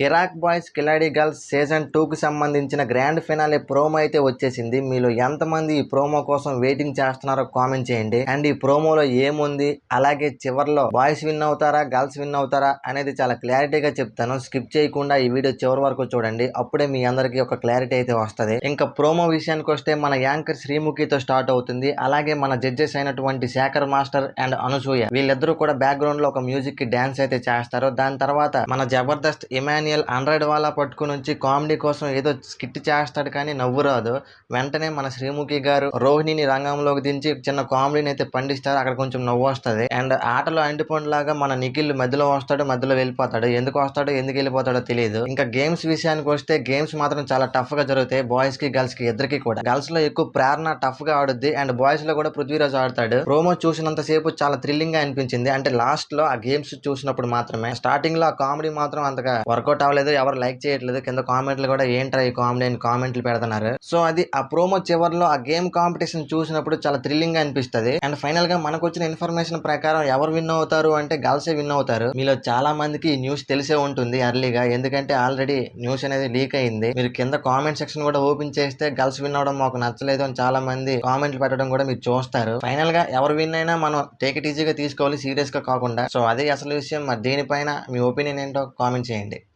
కిరాక్ boys కిలాడి girls season టూకి సంబంధించిన grand finale promo అయితే వచ్చేసింది. మీలో ఎంతమంది ఈ ప్రోమో కోసం వెయిటింగ్ చేస్తున్నారో కామెంట్ చేయండి. అండ్ ఈ ప్రోమోలో ఏముంది? అలాగే చివర్లో బాయ్స్ విన్ అవుతారా? గర్ల్స్ విన్ అవుతారా? అనేది చాలా క్లారిటీగా చెప్తాను. స్కిప్ చేయకుండా ఈ వీడియో చివరి వరకు చూడండి. అప్పుడే మీ అందరికీ ఒక క్లారిటీ అయితే వస్తుంది. ఇంకా ప్రోమో విషయానికి వస్తే మన యాంకర్ శ్రీముఖితో స్టార్ట్ అవుతుంది. అలాగే మన జడ్జెస్ అయినటువంటి శేఖర్ మాస్టర్ అండ్ అనసూయ వీళ్ళిద్దరూ కూడా బ్యాక్గ్రౌండ్లో ఒక మ్యూజిక్కి డాన్స్ అయితే చేస్తారు. దాని తర్వాత మన జబర్దస్త్ ఇమాని ఇమాన్యుయల్ హండ్రెడ్ వాళ్ళ పట్టుకుని వచ్చి కామెడీ కోసం ఏదో స్కిట్ చేస్తాడు కానీ నవ్వు రాదు. వెంటనే మన శ్రీముఖి గారు రోహిణిని రంగంలోకి దించి చిన్న కామెడీని అయితే పండిస్తారు. అక్కడ కొంచెం నవ్వు వస్తుంది. అండ్ ఆటలో అంటిపండులాగా మన నిఖిల్ మధ్యలో వస్తాడు మధ్యలో వెళ్ళిపోతాడు. ఎందుకు వస్తాడో ఎందుకు వెళ్ళిపోతాడో తెలియదు. ఇంకా గేమ్స్ విషయానికి వస్తే గేమ్స్ మాత్రం చాలా టఫ్గా జరుగుతాయి. బాయ్స్కి గర్ల్స్కి ఇద్దరికి కూడా. గర్ల్స్లో ఎక్కువ ప్రేరణ టఫ్గా ఆడుద్ది. అండ్ బాయ్స్లో కూడా పృథ్వీరాజ్ ఆడతాడు. ప్రోమో చూసినంత సేపు చాలా థ్రిల్లింగ్గా అనిపించింది. అంటే లాస్ట్లో ఆ గేమ్స్ చూసినప్పుడు మాత్రమే. స్టార్టింగ్లో ఆ కామెడీ మాత్రం అంతగా వర్కౌట్ అవ్వలేదు ఎవరు లైక్ చేయట్లేదు కింద కామెంట్లు కూడా ఏంట్రా ఈ కామెడీ అని కామెంట్లు పెడుతున్నారు. సో అది ఆ ప్రోమో చివరిలో ఆ గేమ్ కాంపిటీషన్ చూసినప్పుడు చాలా థ్రిల్లింగ్గా అనిపిస్తుంది. అండ్ ఫైనల్గా మనకు వచ్చిన ఇన్ఫర్మేషన్ ప్రకారం ఎవరు విన్ అవుతారు అంటే గర్ల్స్ విన్ అవుతారు. మీలో చాలా మందికి ఈ న్యూస్ తెలిసే ఉంటుంది ఎర్లీగా ఎందుకంటే ఆల్రెడీ న్యూస్ అనేది లీక్ అయింది. మీరు కింద కామెంట్ సెక్షన్ కూడా ఓపెన్ చేస్తే గర్ల్స్ విన్ అవడం మాకు నచ్చలేదు అని చాలా మంది కామెంట్లు పెట్టడం కూడా మీరు చూస్తారు. ఫైనల్గా ఎవరు విన్ అయినా మనం టేక్ ఇట్ ఈజీగా తీసుకోవాలి సీరియస్గా కాకుండా. సో అదే అసలు విషయం. మరి దీనిపైన మీ ఒపీనియన్ ఏంటో కామెంట్ చేయండి.